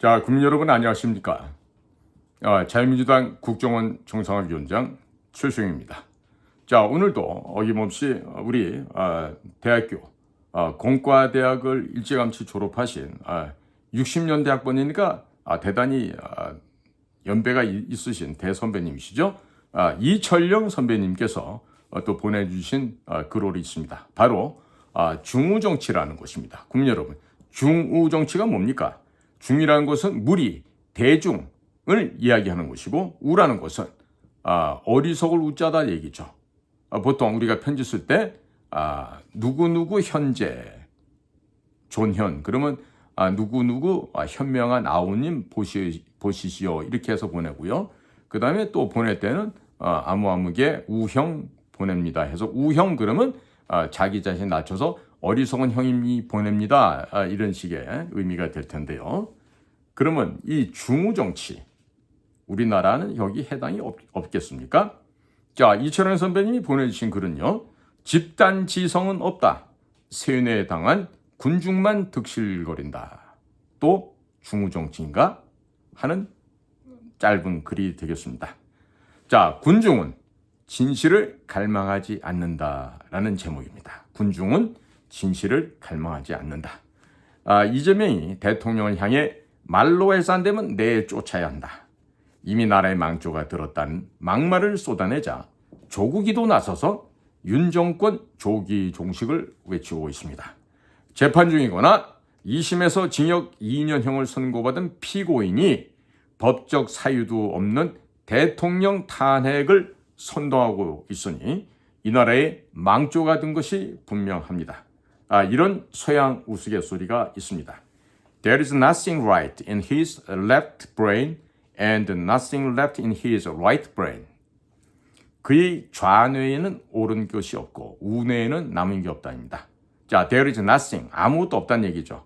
자, 국민 여러분 안녕하십니까? 아, 자유민주당 국정원 정상화위원장 최수영입니다. 자, 오늘도 어김없이 우리 아, 대학교 아, 공과대학을 일찌감치 졸업하신 아, 60년대 학번이니까 아, 대단히 아, 연배가 이- 있으신 대선배님이시죠. 아, 이철영 선배님께서 어, 또 보내주신 아, 글이 있습니다. 바로 아, 중우정치라는 것입니다. 국민 여러분, 중우정치가 뭡니까? 중이라는 것은 무리, 대중을 이야기하는 것이고 우라는 것은 아, 어리석을 우자다 얘기죠. 아, 보통 우리가 편지 쓸 때 아, 누구누구 현재 존현 그러면 아, 누구누구 아, 현명한 아우님 보시, 보시시오 이렇게 해서 보내고요. 그 다음에 또 보낼 때는 아, 아무아무게 우형 보냅니다 해서 우형 그러면 아, 자기 자신 낮춰서 어리석은 형님이 보냅니다 아, 이런 식의 의미가 될 텐데요. 그러면 이 중우 정치 우리나라는 여기 해당이 없, 없겠습니까? 자 이철현 선배님이 보내주신 글은요. 집단 지성은 없다. 세뇌에 당한 군중만 득실거린다. 또 중우 정치인가 하는 짧은 글이 되겠습니다. 자, 군중은 진실을 갈망하지 않는다라는 제목입니다. 군중은 진실을 갈망하지 않는다. 아, 이재명이 대통령을 향해 말로 해서 안 되면 내 쫓아야 한다. 이미 나라의 망조가 들었다는 막말을 쏟아내자 조국이도 나서서 윤 정권 조기 종식을 외치고 있습니다. 재판 중이거나 2심에서 징역 2년형을 선고받은 피고인이 법적 사유도 없는 대통령 탄핵을 선동하고 있으니 이 나라의 망조가 든 것이 분명합니다. 아, 이런 서양 우스갯소리가 있습니다. There is nothing right in his left brain and nothing left in his right brain. 그의 좌뇌에는 옳은 것이 없고 우뇌에는 남은 게 없다입니다. 자, there is nothing 아무것도 없다는 얘기죠.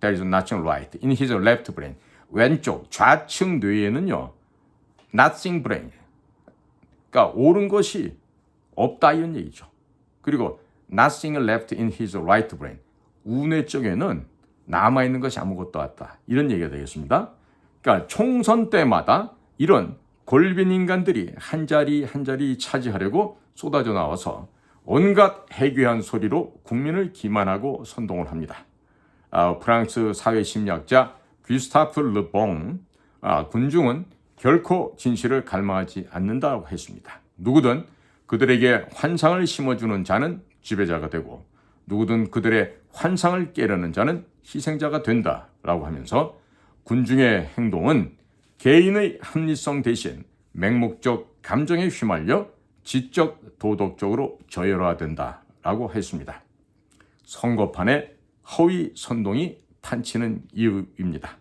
There is nothing right in his left brain. 왼쪽 좌측 뇌에는요, nothing brain. 그러니까 옳은 것이 없다 이런 얘기죠. 그리고 nothing left in his right brain. 우뇌 쪽에는 남아 있는 것이 아무것도 없다. 이런 얘기가 되겠습니다. 그러니까 총선 때마다 이런 골빈 인간들이 한 자리 한 자리 차지하려고 쏟아져 나와서 온갖 해괴한 소리로 국민을 기만하고 선동을 합니다. 아, 프랑스 사회 심리학자 귀스타프 르봉 아, 군중은 결코 진실을 갈망하지 않는다고 했습니다. 누구든 그들에게 환상을 심어주는 자는 지배자가 되고 누구든 그들의 환상을 깨려는 자는 희생자가 된다 라고 하면서 군중의 행동은 개인의 합리성 대신 맹목적 감정에 휘말려 지적 도덕적으로 저열화된다 라고 했습니다. 선거판에 허위 선동이 판치는 이유입니다.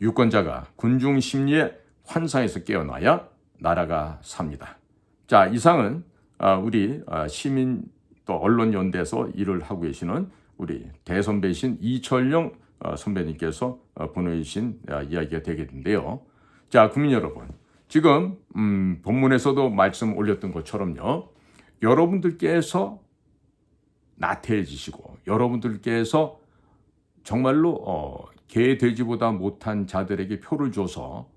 유권자가 군중 심리의 환상에서 깨어나야 나라가 삽니다. 자, 이상은 아, 우리 아, 시민 또 언론연대에서 일을 하고 계시는 우리 대선배신 이철영 어, 선배님께서 어, 보내주신 아, 이야기가 되겠는데요. 자, 국민 여러분, 지금 음, 본문에서도 말씀 올렸던 것처럼요, 여러분들께서 나태해지시고 여러분들께서 정말로 어, 개 돼지보다 못한 자들에게 표를 줘서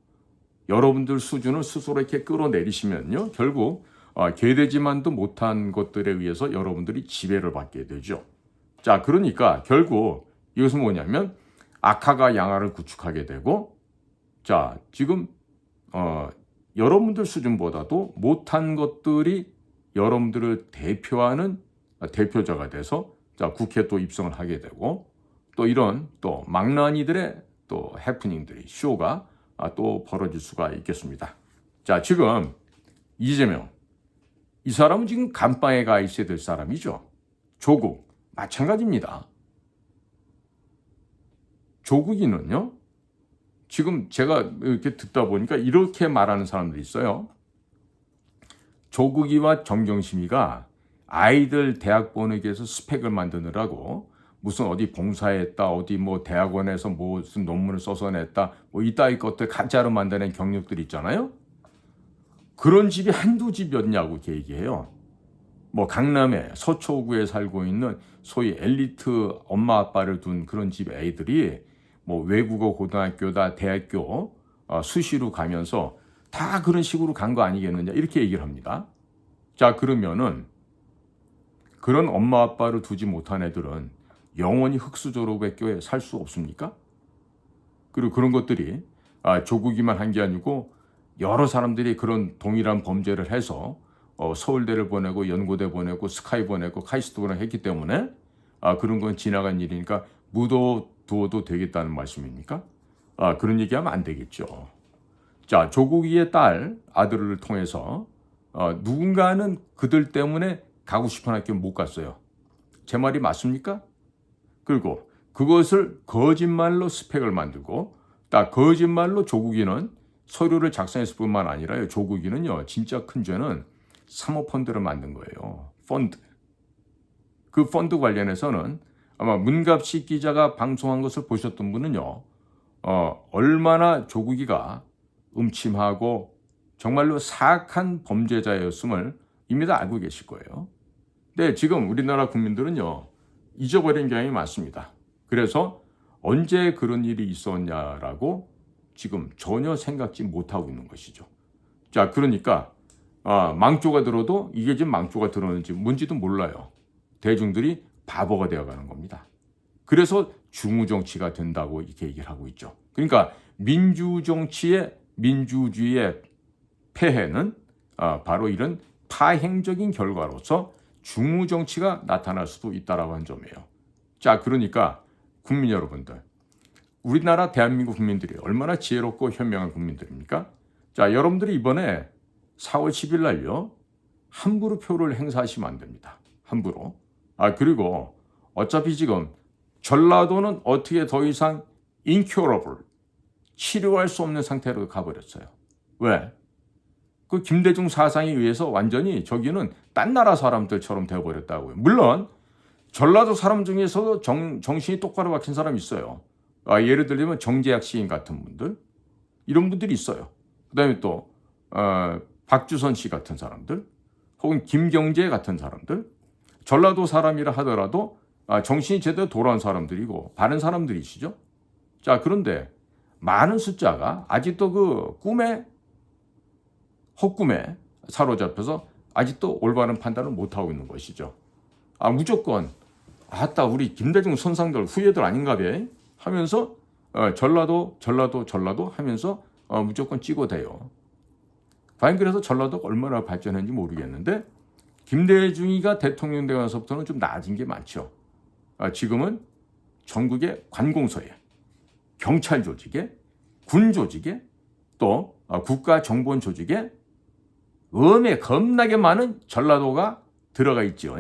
여러분들 수준을 스스로 이렇게 끌어내리시면요, 결국 어, 개 돼지만도 못한 것들에 의해서 여러분들이 지배를 받게 되죠. 자, 그러니까 결국 이것은 뭐냐면 악화가 양화를 구축하게 되고, 자, 지금 어, 여러분들 수준보다도 못한 것들이 여러분들을 대표하는 대표자가 돼서 자 국회 또 입성을 하게 되고 또 이런 또 망나니들의 또 해프닝들이 쇼가 아, 또 벌어질 수가 있겠습니다. 자 지금 이재명 이 사람은 지금 감방에 가 있어야 될 사람이죠. 조국 마찬가지입니다. 조국이는요. 지금 제가 이렇게 듣다 보니까 이렇게 말하는 사람들이 있어요. 조국이와 정경심이가 아이들 대학 보내기 위해서 스펙을 만드느라고 무슨 어디 봉사했다, 어디 뭐 대학원에서 무슨 논문을 써서 냈다, 뭐 이따위 것들 가짜로 만드는 경력들 있잖아요. 그런 집이 한두 집이었냐고 이렇게 얘기해요. 뭐 강남에 서초구에 살고 있는 소위 엘리트 엄마 아빠를 둔 그런 집 애들이 뭐 외국어 고등학교다 대학교 어, 수시로 가면서 다 그런 식으로 간 거 아니겠느냐 이렇게 얘기를 합니다. 자 그러면은 그런 엄마 아빠를 두지 못한 애들은 영원히 흑수 졸업학교에 살수 없습니까? 그리고 그런 것들이 아, 조국이만 한 게 아니고 여러 사람들이 그런 동일한 범죄를 해서 어, 서울대를 보내고 연고대 보내고 스카이 보내고 카이스트 보내고 했기 때문에 아, 그런 건 지나간 일이니까 묻어 두어도 되겠다는 말씀입니까? 아, 그런 얘기하면 안 되겠죠. 자, 조국이의 딸 아들을 통해서 어, 누군가는 그들 때문에 가고 싶은 학교 못 갔어요. 제 말이 맞습니까? 그리고 그것을 거짓말로 스펙을 만들고 딱 거짓말로 조국이는 서류를 작성했을 뿐만 아니라요. 조국이는요. 진짜 큰 죄는 사모펀드를 만든 거예요. 펀드. 그 펀드 관련해서는 아마 문갑식 기자가 방송한 것을 보셨던 분은요. 어, 얼마나 조국이가 음침하고 정말로 사악한 범죄자였음을 이미 다 알고 계실 거예요. 근데 지금 우리나라 국민들은요. 잊어버린 경향이 많습니다. 그래서 언제 그런 일이 있었냐라고 지금 전혀 생각지 못하고 있는 것이죠. 자, 그러니까 아, 망조가 들어도 이게 지금 망조가 들었는지 뭔지도 몰라요. 대중들이 바보가 되어가는 겁니다. 그래서 중우정치가 된다고 이렇게 얘기를 하고 있죠. 그러니까 민주정치의 민주주의의 폐해는 아, 바로 이런 파행적인 결과로서 중우정치가 나타날 수도 있다라고 한 점이에요. 자, 그러니까 국민 여러분들, 우리나라 대한민국 국민들이 얼마나 지혜롭고 현명한 국민들입니까? 자, 여러분들이 이번에 4월 10일 날요, 함부로 표를 행사하시면 안 됩니다. 함부로. 아, 그리고 어차피 지금 전라도는 어떻게 더 이상 incurable, 치료할 수 없는 상태로 가버렸어요. 왜? 그 김대중 사상에 의해서 완전히 저기는 딴 나라 사람들처럼 되어버렸다고요. 물론 전라도 사람 중에서도 정, 정신이 똑바로 박힌 사람 있어요. 아, 예를 들면 정재학 시인 같은 분들 이런 분들이 있어요. 그다음에 또 어, 박주선 씨 같은 사람들 혹은 김경재 같은 사람들 전라도 사람이라 하더라도 아, 정신이 제대로 돌아온 사람들이고 바른 사람들이시죠. 자 그런데 많은 숫자가 아직도 그 꿈에 헛꿈에 사로잡혀서 아직도 올바른 판단을 못하고 있는 것이죠. 아, 무조건, 아따, 우리 김대중 선상들 후예들 아닌가 봐. 하면서, 어, 전라도, 전라도, 전라도 하면서, 어, 무조건 찍어대요. 과연 그래서 전라도가 얼마나 발전했는지 모르겠는데, 김대중이가 대통령 되면서부터는 좀 나아진 게 많죠. 아, 지금은 전국의 관공서에, 경찰 조직에, 군 조직에, 또 어, 국가 정보원 조직에 음에 겁나게 많은 전라도가 들어가 있죠.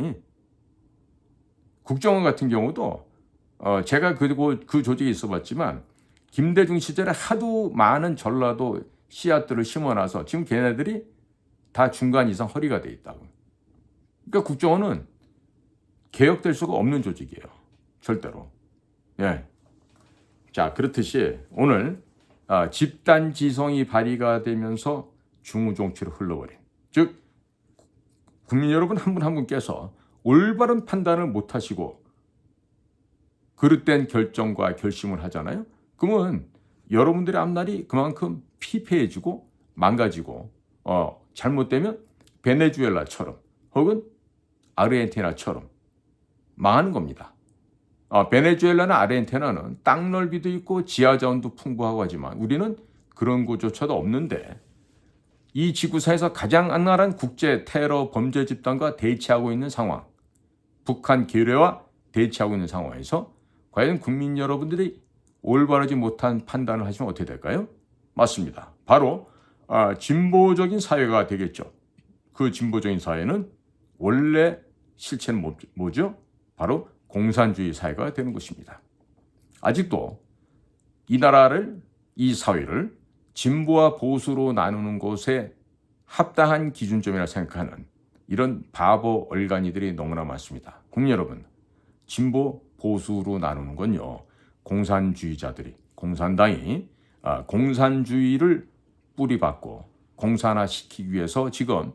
국정원 같은 경우도 어 제가 그리고 그 조직에 있어봤지만 김대중 시절에 하도 많은 전라도 씨앗들을 심어놔서 지금 걔네들이 다 중간 이상 허리가 돼 있다고. 그러니까 국정원은 개혁될 수가 없는 조직이에요. 절대로. 예. 자 그렇듯이 오늘 아, 집단 지성이 발휘가 되면서 중우정치로 흘러버린 즉 국민 여러분 한 분 한 분께서 올바른 판단을 못 하시고 그릇된 결정과 결심을 하잖아요. 그러면 여러분들의 앞날이 그만큼 피폐해지고 망가지고 어, 잘못되면 베네수엘라처럼 혹은 아르헨티나처럼 망하는 겁니다. 어, 베네수엘라나 아르헨티나는 땅 넓이도 있고 지하 자원도 풍부하고 하지만 우리는 그런 곳조차도 없는데 이 지구사에서 가장 악랄한 국제 테러 범죄 집단과 대치하고 있는 상황, 북한 계례와 대치하고 있는 상황에서 과연 국민 여러분들이 올바르지 못한 판단을 하시면 어떻게 될까요? 맞습니다. 바로 아, 진보적인 사회가 되겠죠. 그 진보적인 사회는 원래 실체는 뭐, 뭐죠? 바로 공산주의 사회가 되는 것입니다. 아직도 이 나라를, 이 사회를 진보와 보수로 나누는 것에 합당한 기준점이라 생각하는 이런 바보 얼간이들이 너무나 많습니다. 국민 여러분, 진보 보수로 나누는 건요. 공산주의자들이 공산당이 아, 공산주의를 뿌리받고 공산화 시키기 위해서 지금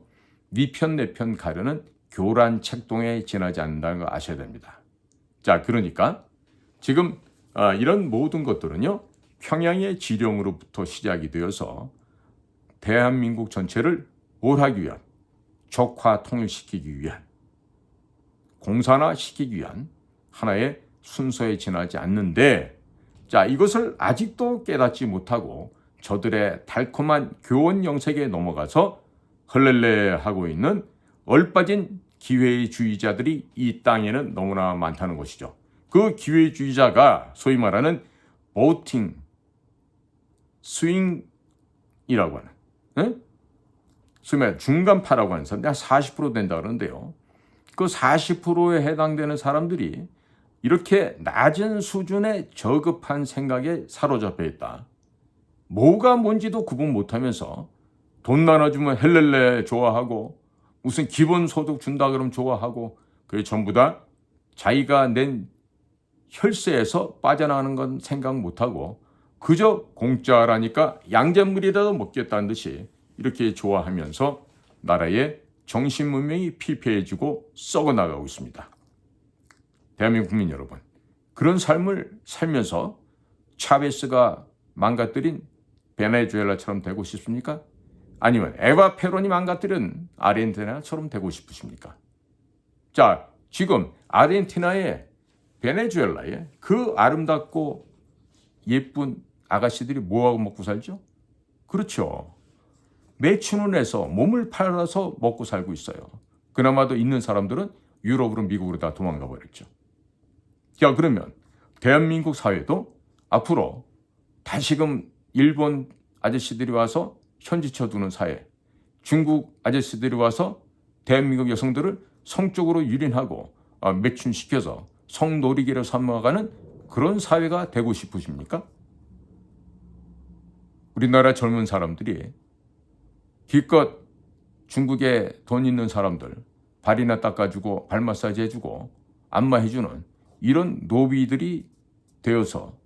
니편 내편 가르는 교란 책동에 지나지 않는다는 걸 아셔야 됩니다. 자, 그러니까 지금 아, 이런 모든 것들은요 평양의 지령으로부터 시작이 되어서 대한민국 전체를 올하기 위한 적화 통일시키기 위한 공산화시키기 위한 하나의 순서에 지나지 않는데 자 이것을 아직도 깨닫지 못하고 저들의 달콤한 교원 영색에 넘어가서 헐렐레 하고 있는 얼빠진 기회주의자들이 이 땅에는 너무나 많다는 것이죠. 그 기회주의자가 소위 말하는 보팅 스윙이라고 하는 네? 소위 말해 중간파라고 하는 사람들이 한40% 된다 그러는데요. 그 40%에 해당되는 사람들이 이렇게 낮은 수준의 저급한 생각에 사로잡혀 있다. 뭐가 뭔지도 구분 못하면서 돈 나눠주면 헬렐레 좋아하고 무슨 기본소득 준다 그러면 좋아하고 그게 전부 다 자기가 낸 혈세에서 빠져나가는 건 생각 못하고 그저 공짜라니까 양잿물이라도 먹겠다는 듯이 이렇게 좋아하면서 나라의 정신 문명이 피폐해지고 썩어나가고 있습니다. 대한민국 국민 여러분, 그런 삶을 살면서 차베스가 망가뜨린 베네수엘라처럼 되고 싶습니까? 아니면 에바 페론이 망가뜨린 아르헨티나처럼 되고 싶으십니까? 자, 지금 아르헨티나의 베네수엘라에 그 아름답고 예쁜 아가씨들이 뭐하고 먹고 살죠? 그렇죠. 매춘을 내서 몸을 팔아서 먹고 살고 있어요. 그나마도 있는 사람들은 유럽으로 미국으로 다 도망가 버렸죠. 자, 그러면 대한민국 사회도 앞으로 다시금 일본 아저씨들이 와서 현지 쳐 두는 사회, 중국 아저씨들이 와서 대한민국 여성들을 성적으로 유린하고 어, 매춘시켜서 성놀이기로 삼아가는 그런 사회가 되고 싶으십니까? 우리나라 젊은 사람들이 기껏 중국에 돈 있는 사람들 발이나 닦아주고 발 마사지 해주고 안마해주는 이런 노비들이 되어서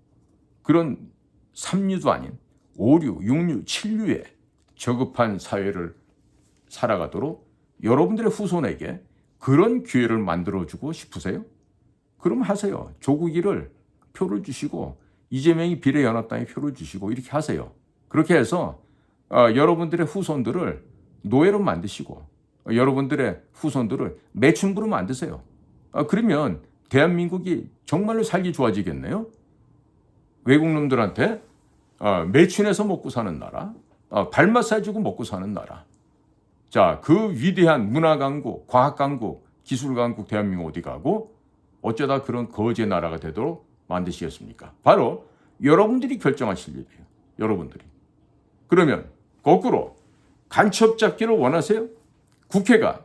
그런 삼류도 아닌 오류, 육류, 칠류의 저급한 사회를 살아가도록 여러분들의 후손에게 그런 기회를 만들어주고 싶으세요? 그럼 하세요. 조국이를 표를 주시고 이재명이 비례연합당에 표를 주시고 이렇게 하세요. 그렇게 해서 어, 여러분들의 후손들을 노예로 만드시고 어, 여러분들의 후손들을 매춘부로 만드세요. 어, 그러면 대한민국이 정말로 살기 좋아지겠네요. 외국 놈들한테 어, 매춘해서 먹고 사는 나라, 어, 발 마사지 주고 먹고 사는 나라. 자, 그 위대한 문화 강국, 과학 강국, 기술 강국 대한민국 어디 가고 어쩌다 그런 거제 나라가 되도록 만드시겠습니까? 바로 여러분들이 결정하실 일이에요. 여러분들이. 그러면 거꾸로 간첩 잡기를 원하세요? 국회가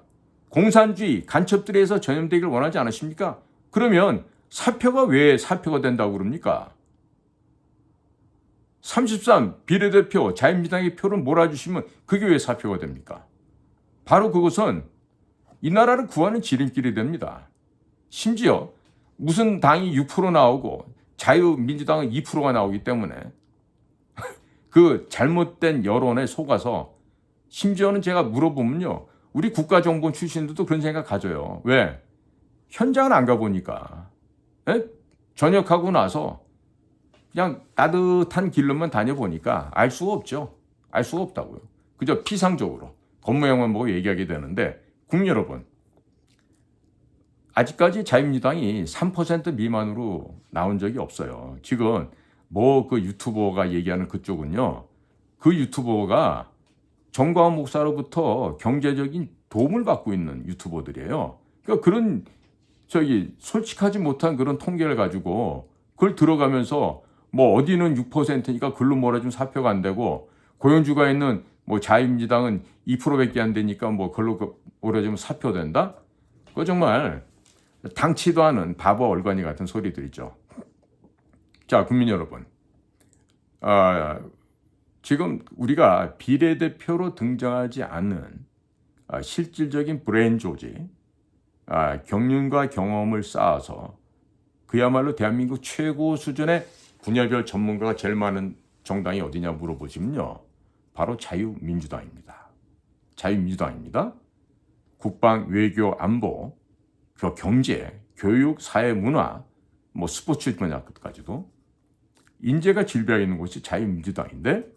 공산주의 간첩들에서 전염되기를 원하지 않으십니까? 그러면 사표가 왜 사표가 된다고 그럽니까? 33 비례대표 자유민주당의 표를 몰아주시면 그게 왜 사표가 됩니까? 바로 그것은 이 나라를 구하는 지름길이 됩니다. 심지어 무슨 당이 6% 나오고 자유민주당은 2%가 나오기 때문에 그 잘못된 여론에 속아서 심지어는 제가 물어보면요. 우리 국가정보원 출신들도 그런 생각 가져요. 왜? 현장을 안 가보니까. 에? 전역하고 나서 그냥 따뜻한 길로만 다녀보니까 알 수가 없죠. 알 수가 없다고요. 그저 피상적으로 겉모양만 보고 얘기하게 되는데 국민 여러분 아직까지 자유민주당이 3% 미만으로 나온 적이 없어요. 지금 뭐 그 유튜버가 얘기하는 그쪽은요. 그 유튜버가 정광훈 목사로부터 경제적인 도움을 받고 있는 유튜버들이에요. 그러니까 그런 저기 솔직하지 못한 그런 통계를 가지고 그걸 들어가면서 뭐 어디는 6%니까 글로 몰아주면 사표가 안 되고 고용주가 있는 뭐 자유민주당은 2%밖에 안 되니까 뭐 글로 몰아주면 사표 된다? 그거 정말 당치도 않은 바보 얼간이 같은 소리들이죠. 자, 국민 여러분. 아, 지금 우리가 비례대표로 등장하지 않는 아, 실질적인 브레인 조직, 아, 경륜과 경험을 쌓아서 그야말로 대한민국 최고 수준의 분야별 전문가가 제일 많은 정당이 어디냐 물어보시면요. 바로 자유민주당입니다. 자유민주당입니다. 국방, 외교, 안보, 경제, 교육, 사회, 문화, 뭐 스포츠 분야까지도 인재가 질비하게 있는 곳이 자유민주당인데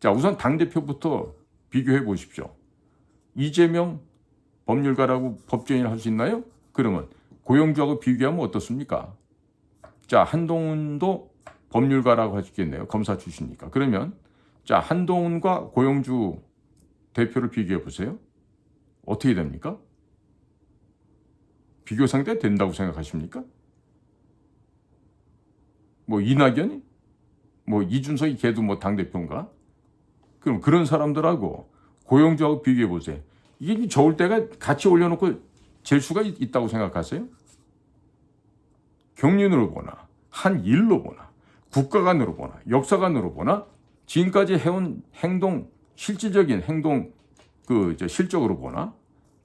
자 우선 당대표부터 비교해 보십시오. 이재명 법률가라고 법조인을 할 수 있나요? 그러면 고영주하고 비교하면 어떻습니까? 자 한동훈도 법률가라고 할 수 있겠네요. 검사 출신이니까. 그러면 자 한동훈과 고영주 대표를 비교해 보세요. 어떻게 됩니까? 비교 상대 된다고 생각하십니까? 뭐 이낙연이 뭐 이준석이 걔도 뭐 당 대표인가? 그럼 그런 사람들하고 고영주하고 비교해 보세요. 이게 좋을 때가 같이 올려놓고 잴 수가 있- 있다고 생각하세요? 경륜으로 보나 한 일로 보나 국가관으로 보나 역사관으로 보나 지금까지 해온 행동 실질적인 행동 그저 실적으로 보나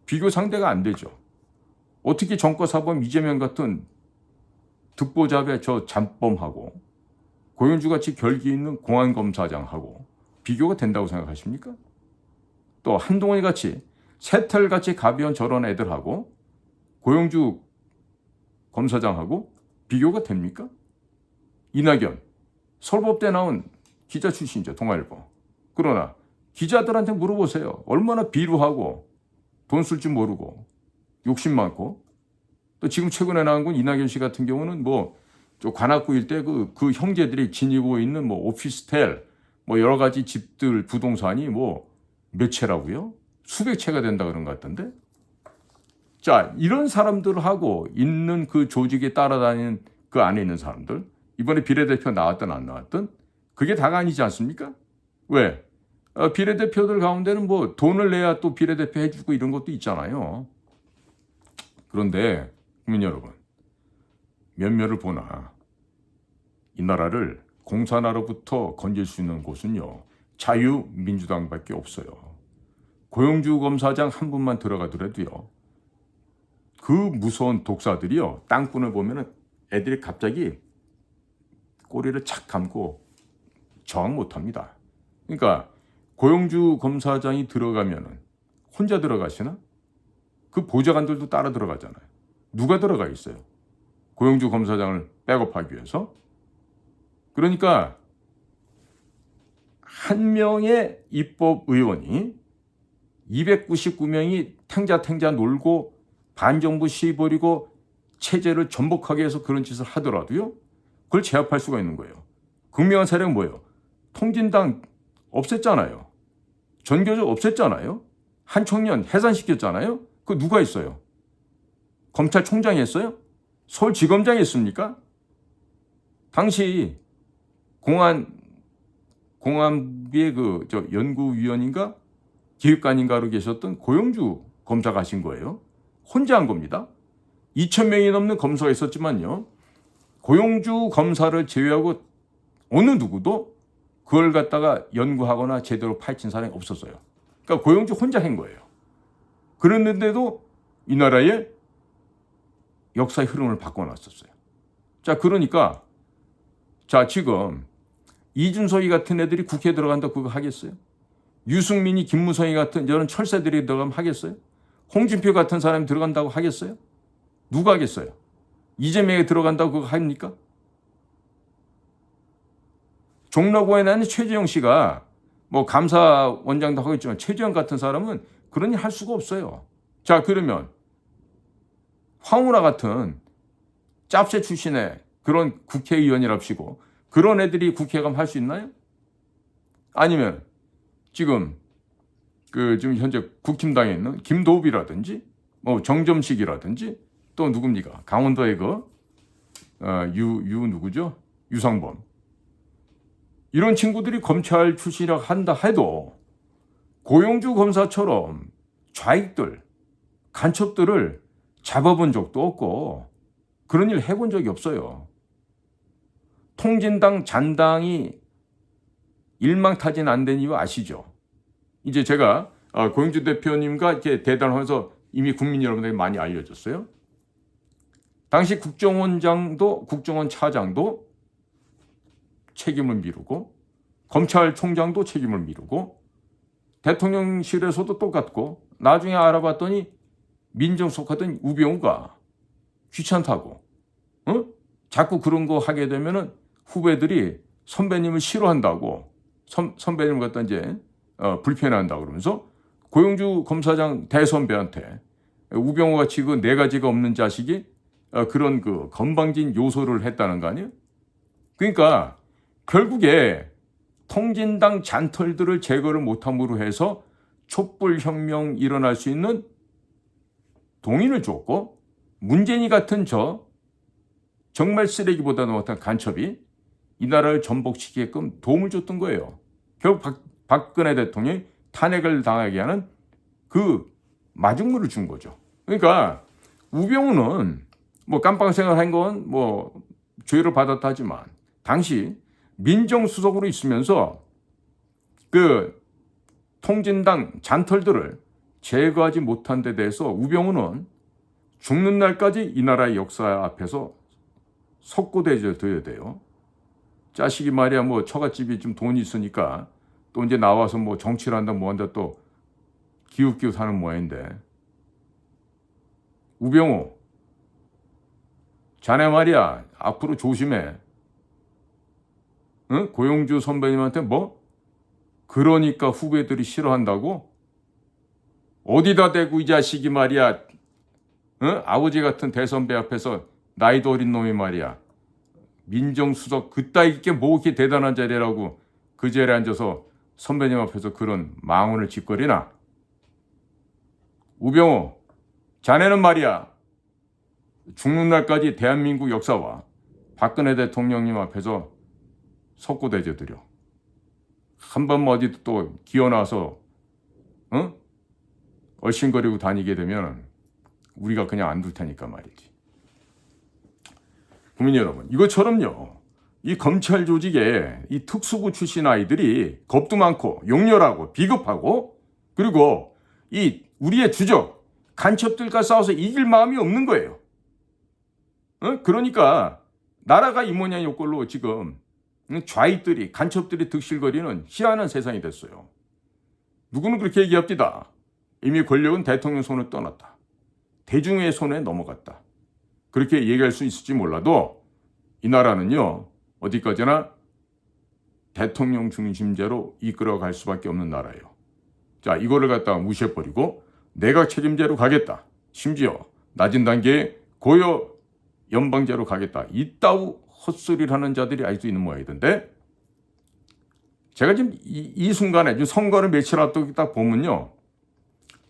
비교 상대가 안 되죠. 어떻게 정권사범 이재명 같은 듣보잡의 저 잠범하고 고영주 같이 결기 있는 공안검사장하고 비교가 된다고 생각하십니까? 또 한동훈이 같이 새털 같이 가벼운 저런 애들하고 고영주 검사장하고 비교가 됩니까? 이낙연 서울법대 나온 기자 출신이죠 동아일보. 그러나 기자들한테 물어보세요. 얼마나 비루하고 돈 쓸 줄 모르고 욕심 많고 또 지금 최근에 나온 건 이낙연 씨 같은 경우는 뭐 저 관악구 일대 그, 그 형제들이 지니고 있는 뭐 오피스텔 뭐 여러 가지 집들 부동산이 뭐 몇 채라고요? 수백 채가 된다 그런 것 같던데. 자 이런 사람들하고 있는 그 조직에 따라다니는 그 안에 있는 사람들 이번에 비례대표 나왔든 안 나왔든 그게 다가 아니지 않습니까? 왜? 어, 비례대표들 가운데는 뭐 돈을 내야 또 비례대표 해주고 이런 것도 있잖아요. 그런데 국민 여러분 몇몇을 보나 이 나라를 공산화로부터 건질 수 있는 곳은요 자유민주당밖에 없어요. 고영주 검사장 한 분만 들어가더라도요 그 무서운 독사들이요 땅꾼을 보면은 애들이 갑자기 꼬리를 착 감고 저항 못 합니다. 그러니까 고영주 검사장이 들어가면은 혼자 들어가시나? 그 보좌관들도 따라 들어가잖아요. 누가 들어가 있어요? 고영주 검사장을 백업하기 위해서. 그러니까 한 명의 입법 의원이 299명이 탱자탱자 놀고 반정부 시위 벌이고 체제를 전복하게 해서 그런 짓을 하더라도요. 그걸 제압할 수가 있는 거예요. 극명한 사례는 뭐예요? 통진당 없앴잖아요. 전교조 없앴잖아요. 한 청년 해산시켰잖아요. 그 누가 했어요? 검찰총장이 했어요? 서울지검장이 했습니까? 당시 공안 공안부의 그 저 연구위원인가 기획관인가로 계셨던 고영주 검사가 하신 거예요. 혼자 한 겁니다. 2천 명이 넘는 검사가 있었지만요. 고영주 검사를 제외하고 어느 누구도 그걸 갖다가 연구하거나 제대로 파헤친 사람이 없었어요. 그러니까 고영주 혼자 한 거예요. 그랬는데도 이 나라의 역사의 흐름을 바꿔놨었어요. 자, 그러니까 자 지금 이준석이 같은 애들이 국회에 들어간다 그거 하겠어요? 유승민이 김무성이 같은 이런 철새들이 들어가면 하겠어요? 홍준표 같은 사람이 들어간다고 하겠어요? 누가 하겠어요? 이재명이 들어간다고 그거 합니까? 종로구에 나는 최재형 씨가 뭐 감사원장도 하고 있지만 최재형 같은 사람은 일할 수가 없어요. 자 그러면 황운하 같은 짭새 출신의 그런 국회의원이랍시고 그런 애들이 국회에 가면 할 수 있나요? 아니면 지금 그 지금 현재 국힘당에 있는 김도읍이라든지 뭐 정점식이라든지 또 누굽니까? 강원도의 그유유 유 누구죠? 유상범. 이런 친구들이 검찰 출신이라고 한다 해도 고용주 검사처럼 좌익들 간첩들을 잡아본 적도 없고 그런 일 해본 적이 없어요. 통진당 잔당이 일망타진 안 된 이유 아시죠? 이제 제가 어, 고영주 대표님과 이렇게 대담하면서 이미 국민 여러분에게 많이 알려졌어요. 당시 국정원장도 국정원 차장도 책임을 미루고 검찰총장도 책임을 미루고 대통령실에서도 똑같고 나중에 알아봤더니 민정 속하던 우병우가 귀찮다고 어? 자꾸 그런 거 하게 되면은 후배들이 선배님을 싫어한다고 선, 선배님을 갖다 이제 어, 불편해한다 그러면서 고영주 검사장 대선배한테 우병우 같이 그 네 가지가 없는 자식이 어, 그런 그 건방진 요소를 했다는 거 아니에요? 그러니까 결국에 통진당 잔털들을 제거를 못함으로 해서 촛불 혁명 일어날 수 있는 동인을 줬고 문재인이 같은 저 정말 쓰레기보다 는 못한 간첩이 이 나라를 전복시키게끔 도움을 줬던 거예요. 결국 박, 박근혜 대통령이 탄핵을 당하게 하는 그 마중물을 준 거죠. 그러니까 우병우는 뭐 깜빵 생활한 건 뭐 죄를 받았다 하지만 당시 민정수석으로 있으면서 그 통진당 잔털들을 제거하지 못한 데 대해서 우병우는 죽는 날까지 이 나라의 역사 앞에서 석고대죄 돼야 돼요. 자식이 말이야 뭐 처갓집이 좀 돈이 있으니까 또 이제 나와서 뭐 정치를 한다 뭐 한다 또 기웃기웃 하는 모양인데. 우병우 자네 말이야 앞으로 조심해. 응? 고용주 선배님한테 뭐? 그러니까 후배들이 싫어한다고? 어디다 대고 이 자식이 말이야? 응? 아버지 같은 대선배 앞에서 나이도 어린 놈이 말이야 민정수석 그따위 게뭐 이렇게 대단한 자리라고 그 자리에 앉아서 선배님 앞에서 그런 망언을 짓거리나 우병우 자네는 말이야 죽는 날까지 대한민국 역사와 박근혜 대통령님 앞에서 석고대죄 드려 한 번만 어디 또 기어나서 어? 얼씬거리고 다니게 되면 우리가 그냥 안 둘 테니까 말이지. 국민 여러분, 이것처럼요. 이 검찰 조직에 이 특수부 출신 아이들이 겁도 많고 용렬하고 비겁하고 그리고 이 우리의 주적 간첩들과 싸워서 이길 마음이 없는 거예요. 어? 그러니까 나라가 이 모양 요꼴로 지금 좌익들이 간첩들이 득실거리는 희한한 세상이 됐어요. 누구는 그렇게 얘기합니다. 이미 권력은 대통령 손을 떠났다. 대중의 손에 넘어갔다. 그렇게 얘기할 수 있을지 몰라도 이 나라는요 어디까지나 대통령 중심제로 이끌어갈 수밖에 없는 나라예요. 자 이거를 갖다가 무시해버리고 내각 책임제로 가겠다. 심지어 낮은 단계의 고여 연방제로 가겠다. 이따우 헛소리를 하는 자들이 아직도 있는 모양이던데 제가 지금 이, 이 순간에 지금 선거를 며칠 앞두고 딱 보면요.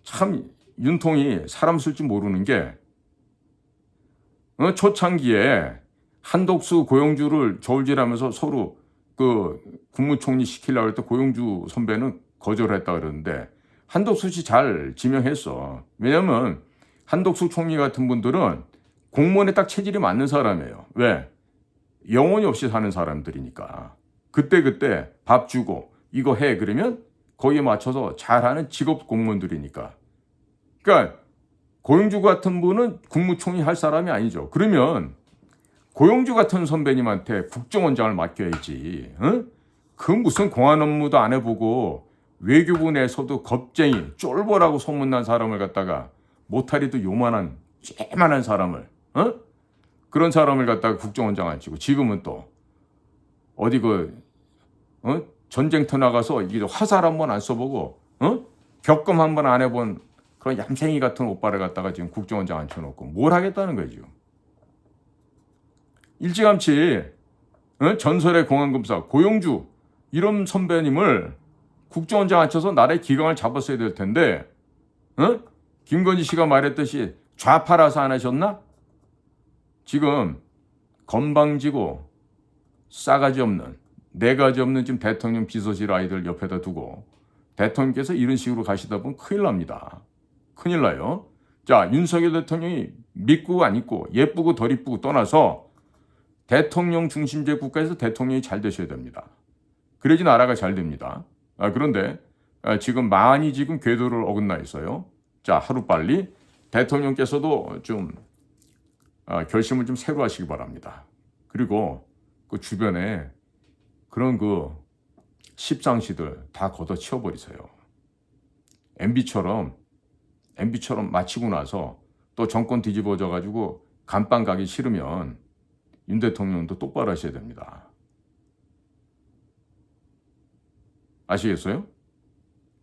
참 윤통이 사람 쓸 줄 모르는 게 어, 초창기에 한독수 고용주를 저울질하면서 서로 그 국무총리 시키려고 할때 고용주 선배는 거절했다 그러는데 한독수 씨 잘 지명했어. 왜냐면 한독수 총리 같은 분들은 공무원에 딱 체질이 맞는 사람이에요. 왜? 영혼이 없이 사는 사람들이니까. 그때그때 밥 주고 이거 해 그러면 거기에 맞춰서 잘하는 직업 공무원들이니까. 그러니까 고용주 같은 분은 국무총리 할 사람이 아니죠. 그러면 고용주 같은 선배님한테 국정원장을 맡겨야지. 어? 그 무슨 공안 업무도 안 해보고 외교부 내에서도 겁쟁이, 쫄보라고 소문난 사람을 갖다가 모타리도 요만한, 쬐만한 사람을, 어? 그런 사람을 갖다가 국정원장 앉히고 지금은 또 어디 그 어? 전쟁터 나가서 이게 화살 한 번 안 써보고 어? 격검 한 번 안 해본 그런 얌생이 같은 오빠를 갖다가 지금 국정원장 앉혀놓고 뭘 하겠다는 거죠. 일찌감치 어? 전설의 공안검사 고용주 이런 선배님을 국정원장 앉혀서 나라의 기강을 잡았어야 될 텐데 어? 김건희 씨가 말했듯이 좌파라서 안 하셨나? 지금 건방지고 싸가지 없는 네 가지 없는 지금 대통령 비서실 아이들 옆에다 두고 대통령께서 이런 식으로 가시다 보면 큰일 납니다. 큰일 나요. 자, 윤석열 대통령이 믿고 안 믿고 예쁘고 덜 이쁘고 떠나서 대통령 중심제 국가에서 대통령이 잘 되셔야 됩니다. 그래야지 나라가 잘 됩니다. 아, 그런데 아, 지금 많이 지금 궤도를 어긋나 있어요. 자, 하루빨리 대통령께서도 좀 아, 결심을 좀 새로 하시기 바랍니다. 그리고 그 주변에 그런 그 십상시들 다 걷어치워 버리세요. MB처럼 MB처럼 마치고 나서 또 정권 뒤집어져 가지고 감방 가기 싫으면 윤 대통령도 똑바로 하셔야 됩니다. 아시겠어요?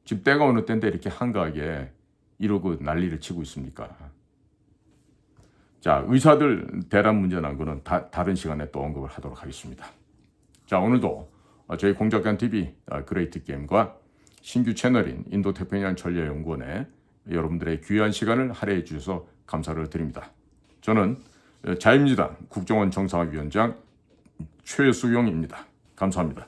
집 때가 어느 때인데 이렇게 한가하게 이러고 난리를 치고 있습니까? 자, 의사들 대란 문제 난 거는 다, 다른 시간에 또 언급을 하도록 하겠습니다. 자, 오늘도 저희 공작관 TV 아, 그레이트 게임과 신규 채널인 인도태평양 전략연구원의 여러분들의 귀한 시간을 할애해 주셔서 감사를 드립니다. 저는 어, 자유민주당 국정원 정상화위원장 최수용입니다. 감사합니다.